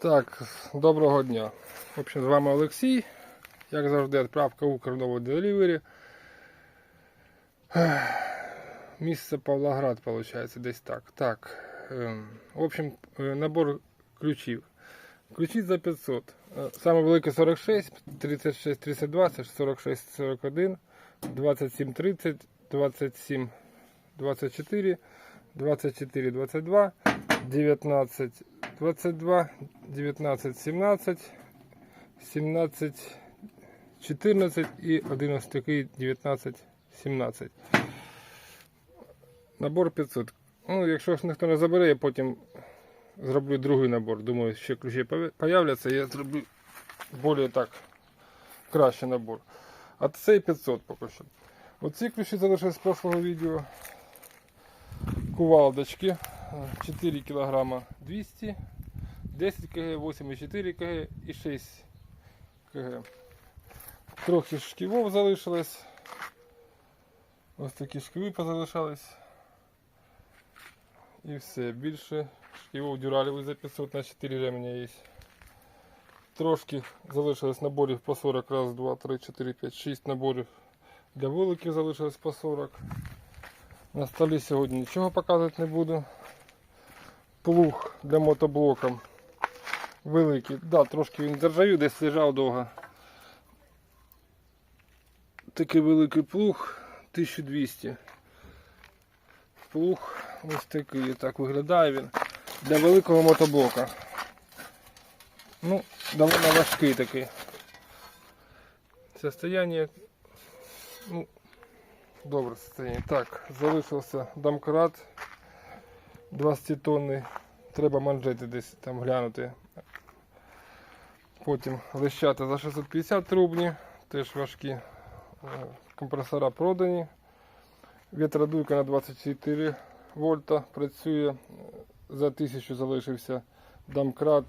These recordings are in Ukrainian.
Так, доброго дня. В общем, з вами Олексій. Як завжди, відправка Укрнового Delivery. Ех, Місце Павлоград, виходить, десь так. Так. ем, В общем, е, набор ключів. Ключі за 500. Е, Саме велике 46, 36, 32, це ж 46, 41, 27, 30, 27, 24, 24, 22, 19, 22, 19, 17, 17, 14 і один ось такий 19, 17. Набор 500. Ну, якщо ж ніхто не забере, я потім зроблю другий набор. Думаю, ще ключі появляться, я зроблю більш так кращий набор. А цей 500 поки що. Оці ключі залишились з прошлого відео. Кувалдочки 4 кг 200, 10 кг, 8,4 кг і 6 кг. Трохи шківов залишилось. Ось такі шківи позалишались. І все. Більше шківов дюралів за 500 на 4 ремня є. Трошки залишилось наборів по 40 раз, 2, 3, 4, 5, 6 наборів. Для вуликів залишилось по 40. На столі сьогодні нічого показувати не буду. Плуг для мотоблока. Великий. Да, трошки він заржавів, десь лежав довго. Такий великий плуг 1200. Плуг ось такий, так виглядає він. Для великого мотоблока. Ну, доволі важкий такий. Состояние, ну, добре состояние. Так, залишився домкрат 20 тонни. Треба манжети десь там глянути. Потім лещата за 650 трубні, теж важкі. Е, Компресора продані. Вітродуйка на 24 вольта працює. За 1000 залишився домкрат.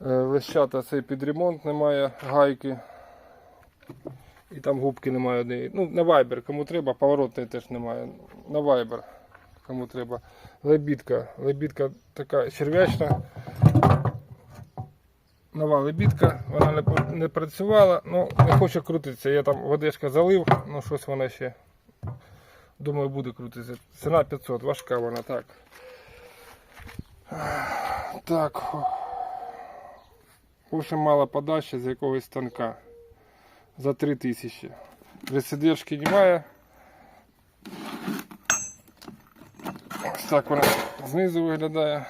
Е, Лещата цей під ремонт немає гайки. І там губки немає однієї. Ну, на Viber, кому треба, поворотної теж немає. На Viber, кому треба. Лебідка. Лебідка така черв'ячна. Нова лебідка, вона не, працювала, ну не хоче крутитися. Я там водичка залив, ну щось вона ще. Думаю, буде крутитися. Ціна 500, важка вона так. Так. Общем, мала подача з якогось станка. За 3000. Присидержки немає. Так вона знизу виглядає.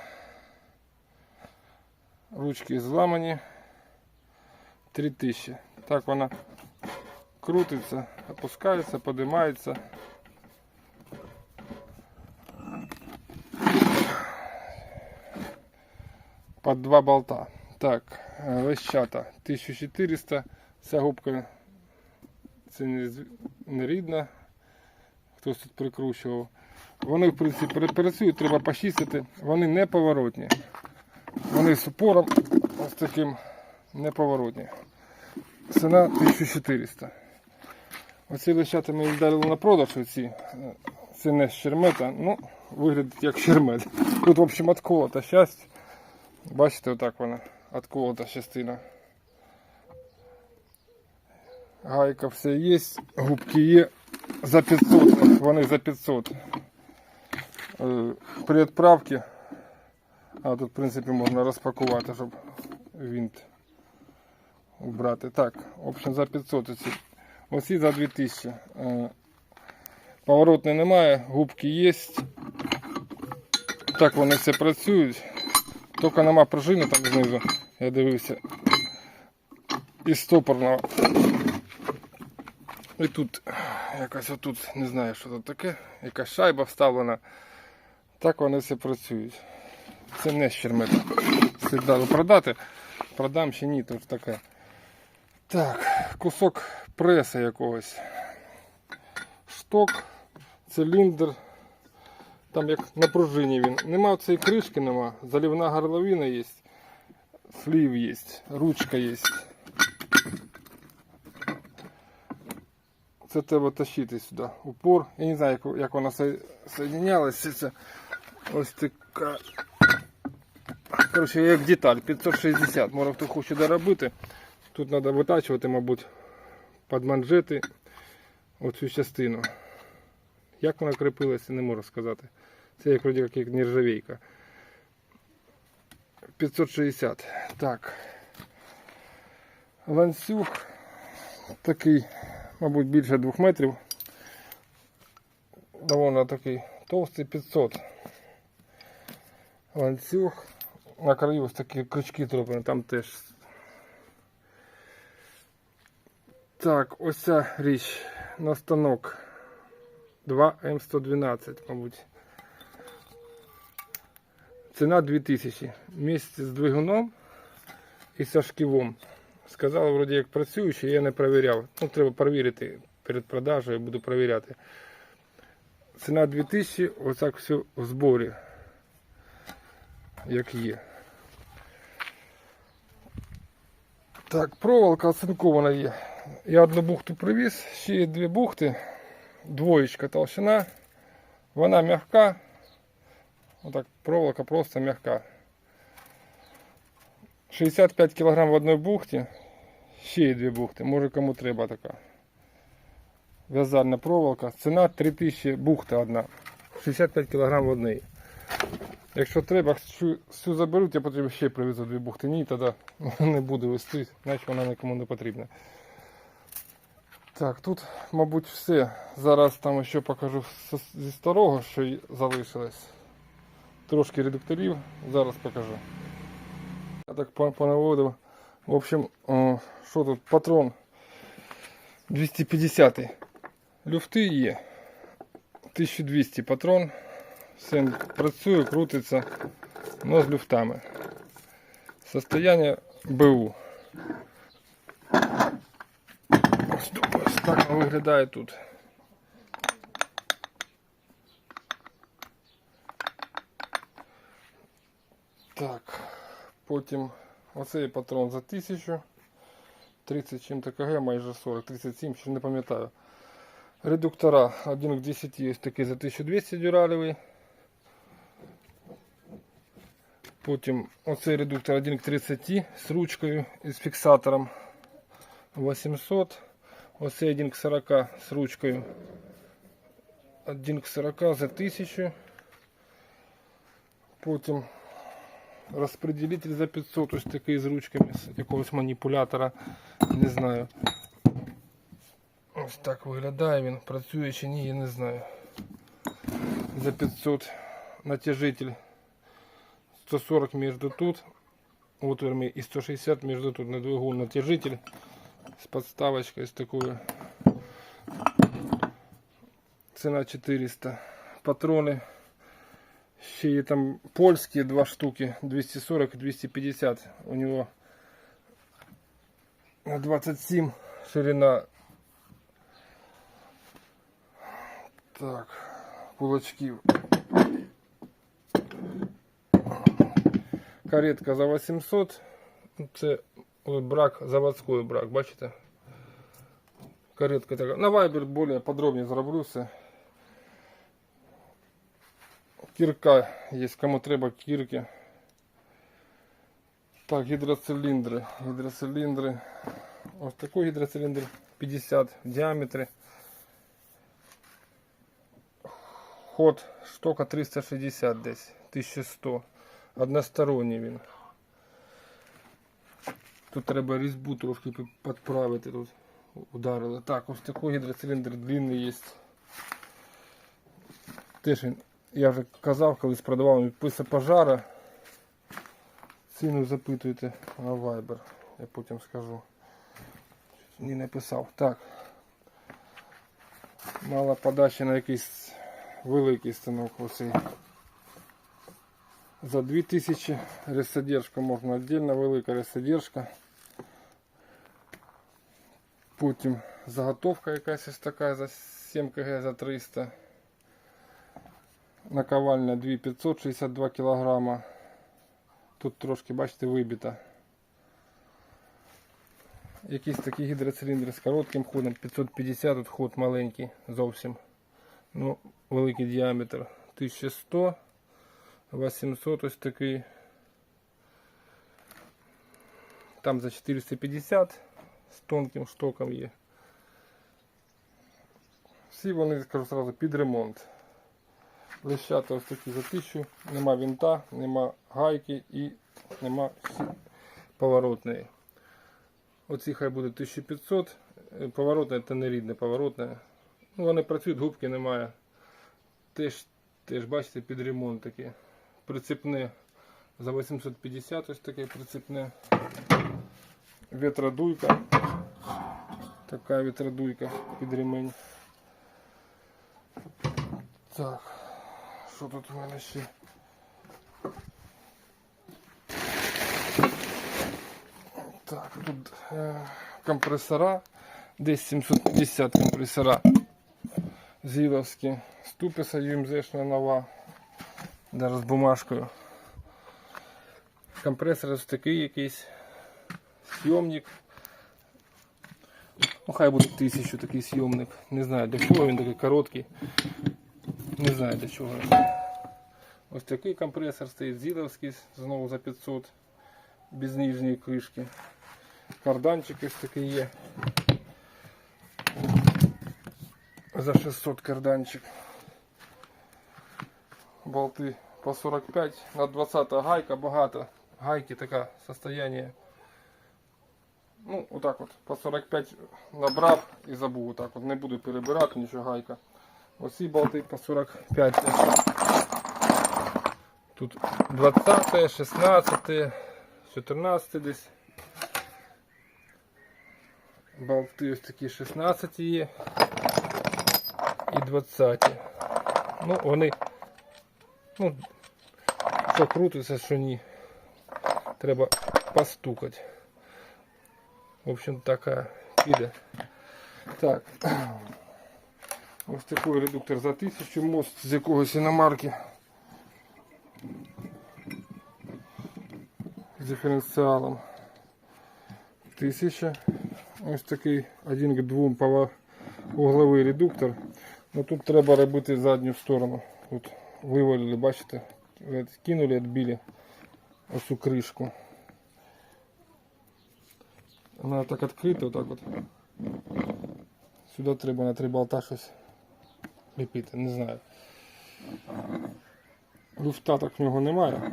Ручки зламані. 3000. Так вона крутиться, опускається, подимається. Под два болта. Так, лещата 1400. Ця губка це не рідна. Хтось тут прикручував. Вони, в принципі, пра- працюють, треба почистити. Вони не поворотні. Вони з упором ось таким неповоротні. Ціна 1400. Оці лещата ми їх дали на продаж. Оці. Е, Це не щермета, ну, виглядить як щермет. Тут, в общем, отколота щастя. Бачите, отак вона отколота частина. Гайка все є, губки є за 500, вони за 500. Е, При відправці, а тут в принципі можна розпакувати, щоб винт убрати. Так, общем за 500 оці. Оці за 2000. Е, Поворотної немає, губки є. Так вони все працюють. Тільки нема пружини там знизу, я дивився. І стопорного. І тут якась отут, не знаю, що це таке, якась шайба вставлена. Так вони все працюють. Це не щермета. Це продати. Продам чи ні, то ж таке. Так, кусок преса якогось. Шток, циліндр. Там як на пружині він. Нема цієї кришки, нема. Залівна горловина є. Слів є, ручка є. Це треба тащити сюди. Упор. Я не знаю, як, вона со- соєдинялася. Ось така Коротше, як деталь 560. Може хто хоче доробити. Тут треба витачувати, мабуть, під манжети оцю частину. Як вона кріпилася, не можу сказати. Це як вроді як нержавейка. 560. Так. Ланцюг такий, мабуть, більше 2 метрів. Довольно такий товстий 500. Ланцюг. На краю ось такі крючки зроблені, там теж. Так, ось ця річ на станок 2М112, мабуть. Ціна 2000. Місяць з двигуном і со шківом. Сказали, вроді як працюючий, я не перевіряв. Ну, треба перевірити перед продажею, буду перевіряти. Ціна 2000, ось так все в зборі. Як є. Так, проволока оцинкована є. Я одну бухту привіз, ще є дві бухти, двоєчка толщина. Вона м'яка. Отак, проволока просто м'яка. 65 кг в одній бухті. Ще є дві бухти. Може кому треба така. В'язальна проволока. Ціна 3000 бухта одна. 65 кг в одній. Якщо треба, всю, заберуть, я потім ще привезу дві бухти. Ні, тоді не буду вести, значить вона нікому не потрібна. Так, тут, мабуть, все. Зараз там ще покажу зі старого, що залишилось. Трошки редукторів, зараз покажу. Я так понаводив. В общем, що тут? Патрон 250. Люфти є. 1200 патрон. Все працює, крутиться, но з люфтами. Состояние БУ. Ось так виглядає тут. Так, потім оцей патрон за 1000. 30 чим-то кг, майже 40, 37, ще не пам'ятаю. Редуктора 1 к 10 є такий за 1200 дюралевий. Потім оцей редуктор 1 к 30 з ручкою і з фіксатором 800. Оцей 1 к 40 з ручкою 1 к 40 за 1000. Потім розпределитель за 500, ось такий з ручками з якогось маніпулятора. Не знаю. Ось так виглядає він. Працює чи ні, я не знаю. За 500 натяжитель 140 между тут отвірами і 160 между тут на двигун натяжитель з подставочкой з такою. Ціна 400. Патрони. Ще є там польські два штуки 240 і 250. У нього на 27 ширина. Так, кулачків. Каретка за 800. Це от брак, заводський брак, бачите? Каретка така. На Viber більш подробніше зроблю все. Кірка є, кому треба кірки. Так, гідроциліндри. Гідроциліндри. Ось такий гідроциліндр 50 в діаметрі. Ход штока 360 десь, 1100. Односторонній він. Тут треба різьбу трошки підправити. Тут ударили. Так, ось такий гідроциліндр длинний є. Теж він, я вже казав, колись продавав писа пожара. Ціну запитуйте на Viber. Я потім скажу. Не написав. Так. Мала подача на якийсь великий станок оцей. За 2000 ресодержка можна віддільно, велика ресодержка. Потім заготовка якась ось така за 7 кг за 300. Наковальня 2500, 62 кг. Тут трошки, бачите, вибита. Якийсь такий гідроциліндр з коротким ходом, 550, тут ход маленький зовсім. Ну, великий діаметр 1100, 800 ось такий. там за 450 з тонким штоком є. Всі вони, скажу сразу, під ремонт. Лещата ось такі за 1000, нема винта, нема гайки і нема поворотної. Оці хай буде 1500. Е, Поворотне це не рідне поворотне. Ну, вони працюють, губки немає. Теж, теж бачите, під ремонт таке. Прицепне за 850 ось таке прицепне. Вітродуйка. Така вітродуйка під ремень. Так, що тут у мене ще? Так, тут е, компресора. Десь 750 компресора. Зіловські. Ступиса UMZ нова. Даже з бумажкою. Компресор ось такий якийсь. Сйомник. Ну, хай буде тисячу такий сйомник. Не знаю для чого він такий короткий. Не знаю для чого. Ось такий компресор стоїть зіловський, знову за 500, без нижньої кришки. Карданчик ось такий є. За 600 карданчик. Болти по 45. На 20 гайка багато. Гайки таке состояние. Ну, отак от. По 45 набрав і забув. Отак от. Не буду перебирати нічого гайка. Оці болти по 45. Тут 20, 16, 14 десь. Болти ось такі 16 є. І 20. Ну, вони. Ну, що крутиться, що ні. Треба постукати. В общем, така піде. Так. Ось такий редуктор за 1000 мост з якогось іномарки. З диференціалом. 1000. Ось такий один к двом угловий редуктор. Ну тут треба робити задню сторону. Тут вивалили, бачите, кинули, відбили ось цю кришку. Вона так відкрита, отак от. Сюди треба на три болта щось ліпити, не знаю. Люфта так в нього немає.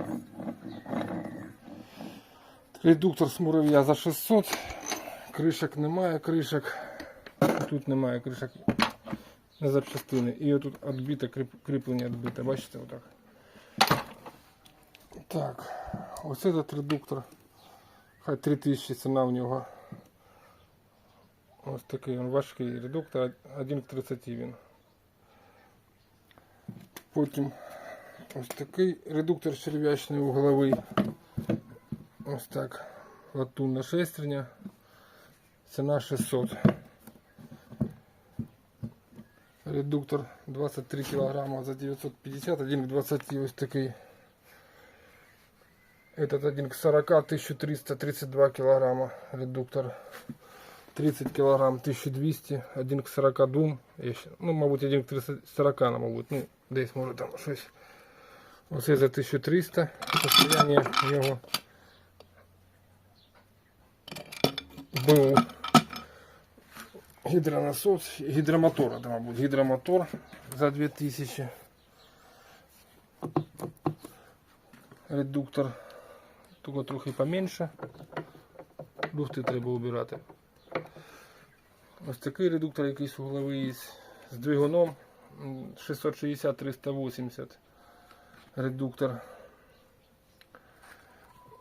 Редуктор з мурав'я за 600. Кришок немає, кришок. Тут немає кришок на запчастини. І отут відбите кріп- кріплення відбите, бачите отак. Так, ось этот редуктор. Хай 3000 ціна в нього. Ось такий він важкий редуктор, 1 к 30 він. Потім ось такий редуктор черв'ячний угловий. Ось так. Латунна шестерня. Ціна 600. Редуктор 23 кг за 950, 1 к 20 ось такий. Этот 1 к 40, 1332 килограмма редуктор. 30 килограмм, 1200, 1 к 40 дум. Я ще- Ну, мабуть, 1 к 30 40, ну, мабуть. Ну, десь може там щось. Оце за 1300. Состояние в нього. Був гідронасос, гідромотор, это, мабуть, гідромотор за 2000. Редуктор Тільки трохи поменше. Люфти треба убирати. Ось такий редуктор якийсь угловий з двигуном 660-380 редуктор.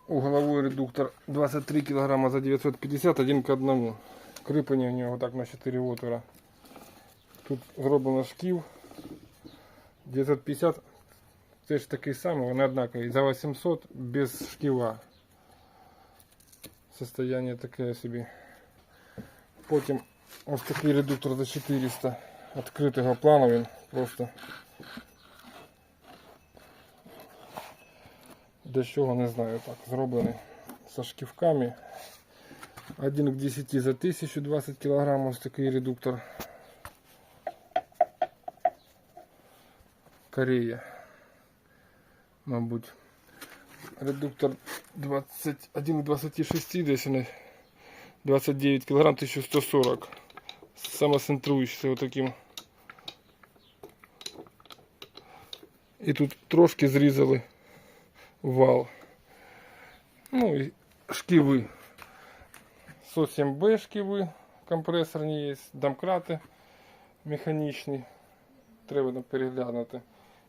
Угловой редуктор 23 кг за 950, один к одному. Кріплення у нього так на 4 отвора. Тут зроблено шків 950 теж такий самий, вони однакові. За 800 без шківа. Состояние таке собі. Потім ось такий редуктор за 400 відкритого плану він просто. Для чого не знаю так. Зроблений со шківками. 1 к 10 за 1020 кг ось такий редуктор. Корея. Мабуть. Редуктор 21,26 десь вони. 29 кг 1140. Самоцентруючийся отаким. І тут трошки зрізали вал. Ну і шківи. Сосім Б шківи компресорні є, домкрати механічні. Треба переглянути.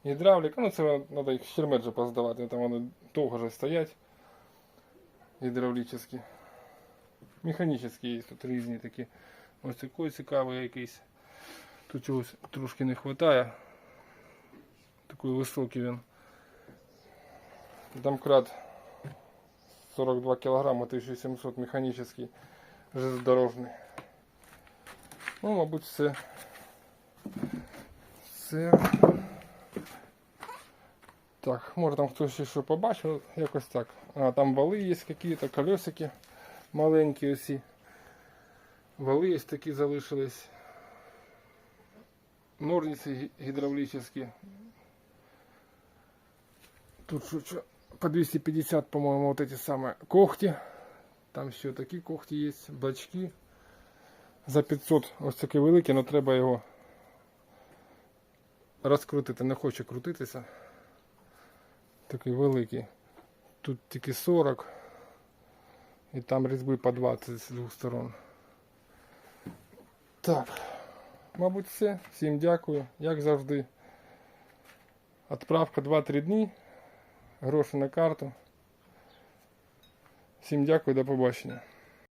Гідравліка, ну це треба їх щермет же поздавати, там вони довго вже стоять. Гідравлічні. Механічні є тут різні такі. Ось такий цікавий якийсь. Тут чогось трошки не вистачає. Такий високий він. Домкрат 42 кг, 1700 механічний, железнодорожний. Ну, мабуть, все. Все. Так, може там хтось ще побачив, якось так. А, там вали є якісь, колесики маленькі усі. Вали є такі залишились. Ножниці гі- гідравлічні. Тут що, по 250, по-моему, вот эти самые когти. Там ще такі когті є, бачки. За 500 ось такий великий, але треба його розкрутити. Не хоче крутитися. Такий великий. Тут тільки 40. І там різьби по 20 з двох сторон. Так. Мабуть, все. Всім дякую. Як завжди. Отправка 2-3 дні. Гроші на карту. Всім дякую, до побачення.